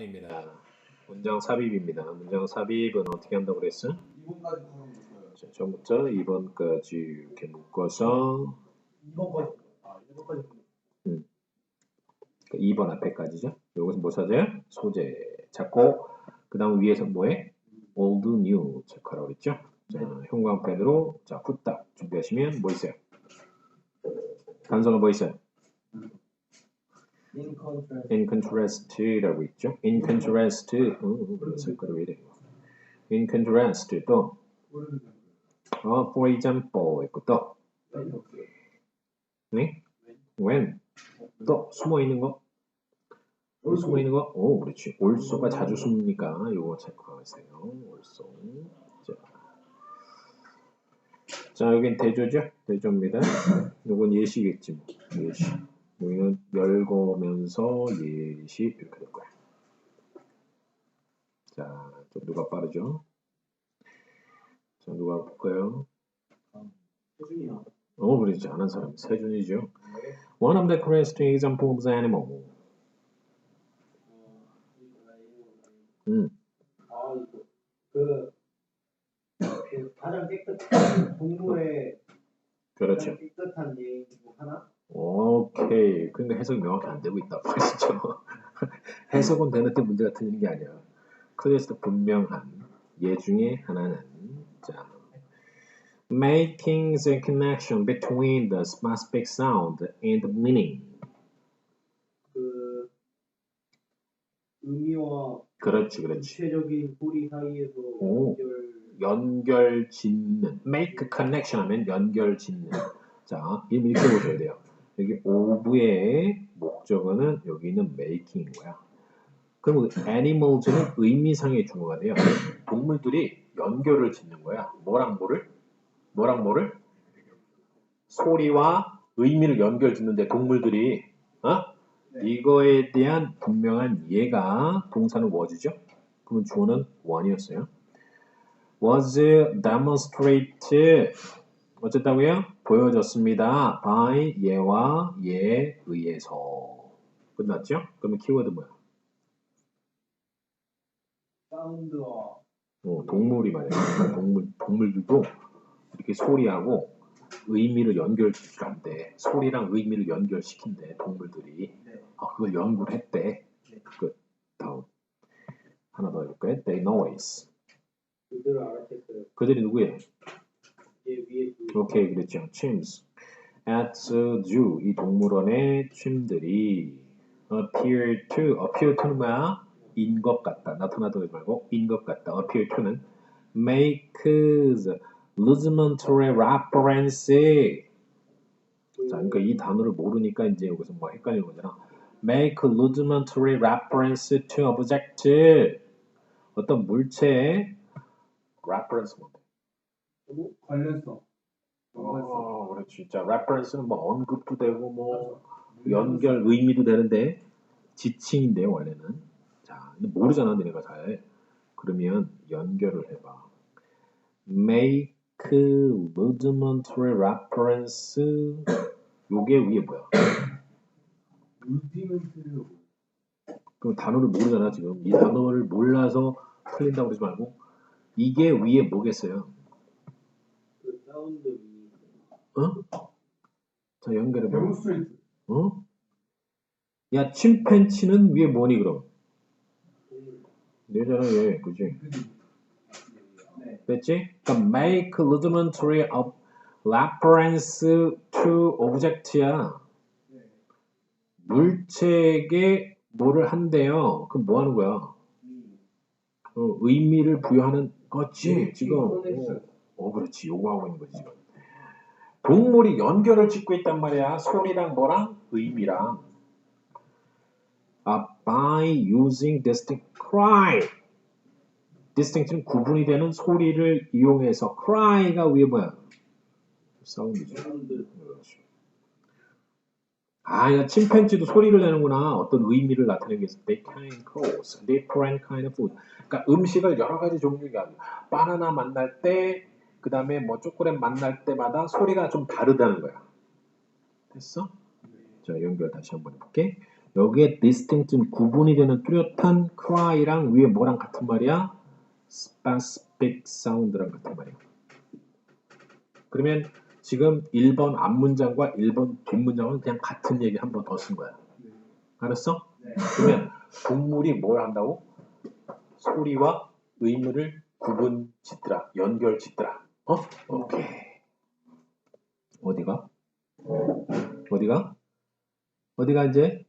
입니다. 문장 삽입입니다. 문장 삽입은 어떻게 한다고 그랬어? 2번까지 바로 묶어요. 자, 처음부터 2번까지 이렇게 묶어서 2번까지. 아, 1번까지. 2번 앞에까지죠. 요것은 뭐 찾아요? 소재 찾고 그 다음 위에서 뭐해? old, new 체크하라고 그랬죠. 자, 형광펜으로 자 후딱 준비하시면 뭐 있어요? 단서가 뭐 있어요? In contrast. in contrast라고 있죠. in contrast 어, 색깔이 왜 이래? in contrast 또 어, for example 있고 또 네? when 또 숨어 있는 거 어, 숨어 있는 거? 오, 그렇지. 올소가 자주 숨으니까 요거 체크하세요. 올소. 자, 자 여긴 대조죠? 대조입니다. 요건 예시겠지 뭐. 예시. 여기는 열거면서 예시 이렇게 될 거야. 자, 좀 누가 빠르죠? 자, 누가 볼까요? 세준이요. 어, 그렇지. 아는 사람. 세준이죠. One of the correct examples animal. 음. 아. 그, 그 가장 깨끗한 동물의 그렇죠. 가장 깨끗한 예인 중 하나? 오 케이. 근데 해석이 명확히 안 되고 있다 말이죠. 해석은 되는데 문제가 틀리는 게 아니야. 클래스도 분명한 예 중에 하나는 자 making the connection between the specific sound and the meaning. 그, 의미와 그렇지, 그렇지. 구체적인 소리 사이에서 오. 연결. 연결 짓는 make connection 하면 연결 짓는 자 이름 이렇게 보셔야 돼요 여기 오브의 목적어는 여기는 making인 거야. 그럼 animals는 의미상의 중어가 돼요. 동물들이 연결을 짓는 거야. 뭐랑 뭐를? 뭐랑 뭐를? 소리와 의미를 연결 짓는데 동물들이 어? 네. 이거에 대한 분명한 이해가 동사는 was죠. 그러면 주어는 one이었어요. was demonstrated 어쨌다고요? 보여졌습니다. by 예와 예에 의해서 끝났죠? 그러면 키워드 뭐야? 사운드와 어, 동물이 말이야. 동물 동물들도 이렇게 소리하고 의미를 연결시킨대. 소리랑 의미를 연결시킨대. 동물들이. 네. 아, 그걸 연구를 했대. 네. 그 다음 하나 더 해볼까요? They knows. 그들을 알아챘어요. 그들이 누구예요? 얘 위에 그 오케이 그랬죠. chimps. At the zoo 이 동물원의 chim들이 appear to appear to는 뭐야? 인 것 같다. 나타나다 그러지 말고 인 것 같다. appear to는 makes rudimentary reference. 자, 그러니까 이 단어를 모르니까 이제 여기서 뭐 헷갈리는 거잖아. make rudimentary reference to object. 어떤 물체의 reference? 뭐 관련성. 어, 그렇지. 자, reference는 뭐 언급도 되고 뭐 연결 의미도 되는데 지칭인데요, 원래는. 자, 모르잖아, 너네가 잘. 그러면 연결을 해봐. make rudimentary reference 요게 위에 뭐야? 그럼 단어를 모르잖아, 지금. 이 단어를 몰라서 틀린다고 그러지 말고 이게 위에 뭐겠어요? 그 사운드 위. 어? 자, 연결해봐. 데몬스트레이트. 어? 야, 침팬치는 위에 뭐니, 그럼? 내잖아, 얘. 그지? 네. 됐지? 그러니까 make rudimentary of reference to object야. 네. 물체에게 뭐를 한대요. 그럼 뭐 하는 거야? 음. 어, 의미를 부여하는 거지, 네, 지금. 어. 어, 그렇지. 요거 하고 있는 거지, 지금. 동물이 연결을 짓고 있단 말이야. 소리랑 뭐랑? 의미랑. 아, by using distinct cry. distinct는 구분이 되는 소리를 이용해서 cry가 위에 뭐야? 사운드죠. 사운드. 아, 야, 침팬지도 소리를 내는구나. 어떤 의미를 나타내기 위해서. They can cause different kind of food. 그러니까 음식을 여러 가지 종류가. 바나나 만날 때, 그 다음에 뭐 초콜릿 만날 때마다 소리가 좀 다르다는 거야. 됐어? 자, 연결 다시 한번 해볼게. 여기에 distinct는 구분이 되는 뚜렷한 cry랑 위에 뭐랑 같은 말이야? specific sound랑 같은 말이야. 그러면 지금 1번 앞문장과 1번 뒷문장은 그냥 같은 얘기 한 번 더 쓴 거야. 알았어? 네. 그러면 동물이 뭘 한다고? 소리와 의무를 구분 짓더라. 연결 짓더라. 어? 오케이. 어디가? 어디가? 어디가 이제?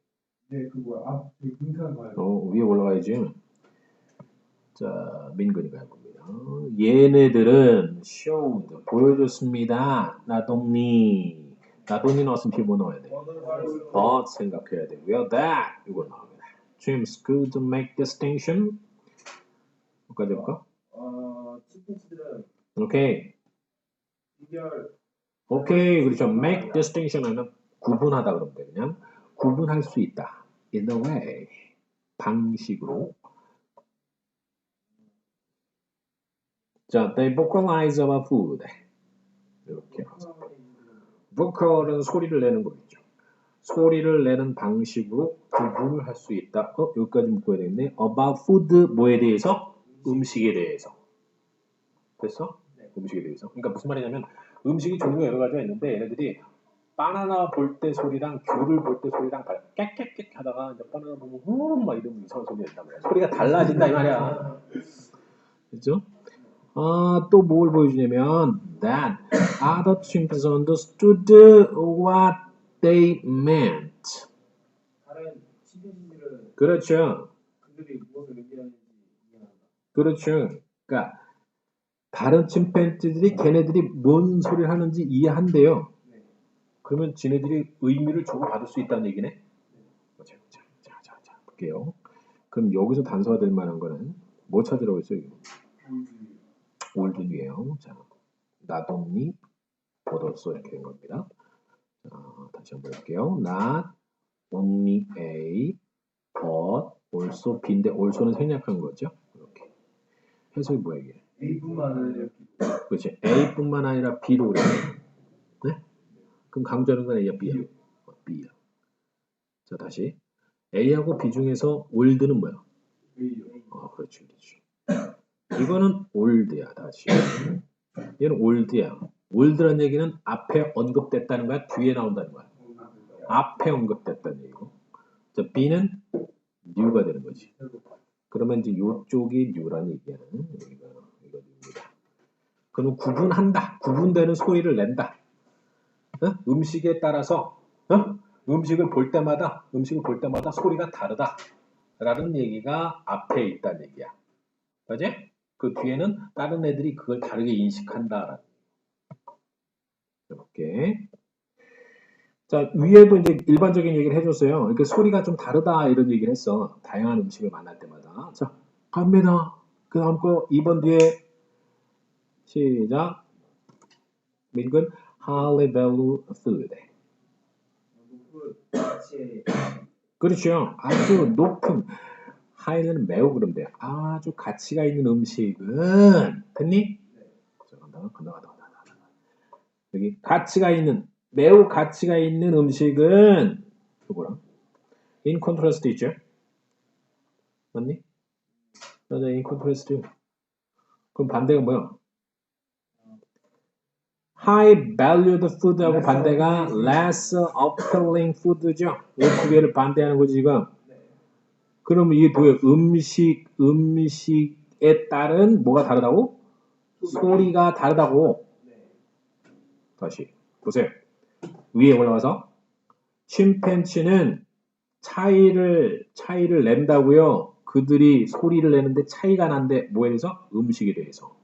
네, 그 뭐야? 아, 그 등산 가요. 어, 위에 올라가야지. 자, 민근이가 할 겁니다. 얘네들은 showed, 보여줬습니다. 나동니. 나동니 넣었으면 비뭐 넣어야 돼. but 생각해야 되고요. that 이거 나옵니다. James could make distinction. 여기까지 해볼까? 어, 치킨치들은 오케이. 오케이. 그렇죠. make distinction 하면 구분하다 그러면 돼. 그냥 구분할 수 있다. in a way. 방식으로. 자, they vocalize about food. 이렇게. vocal은 소리를 내는 거겠죠. 소리를 내는 방식으로 구분을 할 수 있다. 어, 여기까지 묶어야 되겠네. about food 뭐에 대해서? 음식에 대해서. 됐어? 음식에 대해서. 그러니까 무슨 말이냐면 음식이 종류가 여러 가지가 있는데 얘네들이 바나나 볼 때 소리랑 귤을 볼 때 소리랑 다 깨깨깨 하다가 이제 바나나 보면 흠막 이러면 이상한 소리가 있단 말이야. 소리가 달라진다 이 말이야. 그죠? 아, 또 뭘 보여주냐면 that other chimps understood what they meant. 다른 그렇죠. 그들이 무엇을 의미하는지 이해한다. 그렇죠. 그러니까 다른 침팬지들이 걔네들이 뭔 소리를 하는지 이해한대요. 네. 그러면 지네들이 의미를 주고 받을 수 있다는 얘기네. 자, 자, 자, 자, 자, 볼게요. 그럼 여기서 단서가 될 만한 거는 뭐 찾으라고 했어요? 올드이에요. 자, 나dom니 보더소 이렇게 된 겁니다. 자, 다시 한번 볼게요. Not only A, but also B인데 also는 생략한 거죠. 이렇게 해석이 뭐야 이게? A뿐만 아니라 그렇지. A뿐만 아니라 B로 그래. 네? 그럼 강조하는 건 A야, B야? 어, B야. 자, 다시. A하고 B 중에서 올드는 뭐야? A요. 어, 그렇지, 그렇지. 이거는 올드야, 다시. 얘는 올드야. 올드란 얘기는 앞에 언급됐다는 거야, 뒤에 나온다는 거야. 앞에 언급됐다는 얘기고. 자, B는 new가 되는 거지. 그러면 이제 요쪽이 new라는 얘기야. 여기가. 그럼 구분한다. 구분되는 소리를 낸다. 어? 음식에 따라서, 어? 음식을 볼 때마다, 음식을 볼 때마다 소리가 다르다. 라는 얘기가 앞에 있다는 얘기야. 그지? 그 뒤에는 다른 애들이 그걸 다르게 인식한다. 이렇게. 자, 위에도 이제 일반적인 얘기를 해줬어요. 그러니까 소리가 좀 다르다 이런 얘기를 했어. 다양한 음식을 만날 때마다. 자, 갑니다. 그 다음 거 2번 뒤에 시작. 민근 high value 그렇죠. 아주 높은 하이는 매우 돼. 아주 가치가 있는 음식은 됐니? 여기 가치가 있는 매우 가치가 있는 음식은 이거랑 in contrast 있죠? 맞니? 맞아, in contrast. 그럼 반대가 뭐야? High valued food하고 반대가 less appealing food죠. 이 두 개를 반대하는 거지 지금. 그러면 이게 뭐예요? 음식 음식에 따른 뭐가 다르다고? 소리가 다르다고. 네. 다시 보세요. 위에 올라가서 침팬치는 차이를 차이를 낸다고요. 그들이 소리를 내는데 차이가 난데 뭐에 대해서? 음식에 대해서.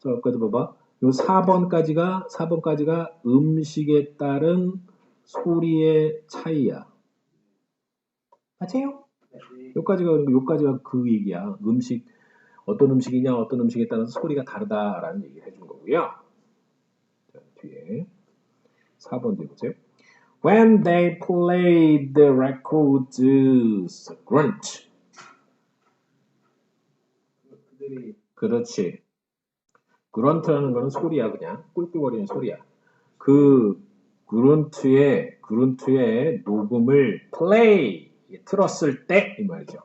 자, 여기까지 봐봐. 요 4번까지가 4번까지가 음식에 따른 소리의 차이야. 맞아요? 네. 여기까지가 여기까지가 그 얘기야. 음식 어떤 음식이냐 어떤 음식에 따라서 소리가 다르다라는 얘기를 해준 거고요. 자, 뒤에 4번 뒤에 보세요. When they played the records, grunt. 그들이 그렇지. 그런트라는 거는 소리야 그냥 꿀꿀거리는 소리야. 그 그룬트에 그룬트에 녹음을 플레이 틀었을 때 이 말이죠.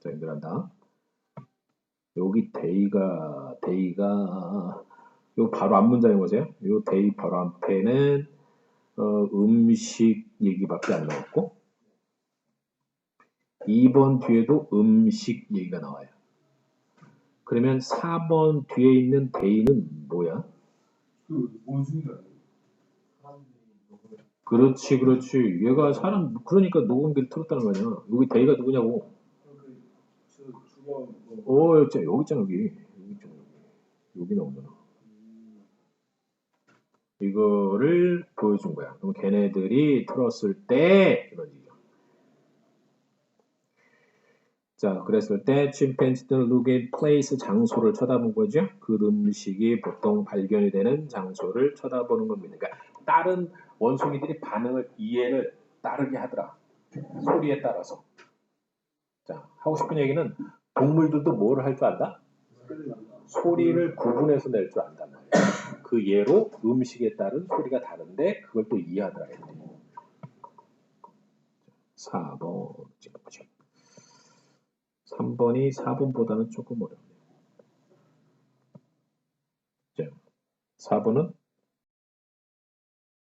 자, 연결한다. 여기 데이가 데이가 요 바로 앞 문장에 보세요. 요 데이 바로 앞에는 어, 음식 얘기밖에 안 나왔고 2번 뒤에도 음식 얘기가 나와요. 그러면 4번 뒤에 있는 데이는 뭐야? 그 원숭이가 그렇지, 그렇지. 얘가 사람, 그러니까 녹음기를 틀었다는 거냐. 여기 데이가 누구냐고. 어, 여기 있잖아, 여기 있잖아, 여기. 여기 있잖아, 여기. 여기 나오잖아. 이거를 보여준 거야. 그럼 걔네들이 틀었을 때, 이런 얘기야. 자, 그랬을 때, 침팬지는 look at place, 장소를 쳐다본 거죠. 그 음식이 보통 발견이 되는 장소를 쳐다보는 겁니다. 그러니까, 다른 원숭이들이 반응을, 이해를 따르게 하더라. 소리에 따라서. 자, 하고 싶은 얘기는, 동물들도 뭐를 할줄 안다? 소리를 구분해서 낼줄 말이야. 그 예로 음식에 따른 소리가 다른데 그걸 또 이해하더라. 얘들이. 4번 지금 보죠. 3번이 4번보다는 조금 어렵네요. 자, 4번은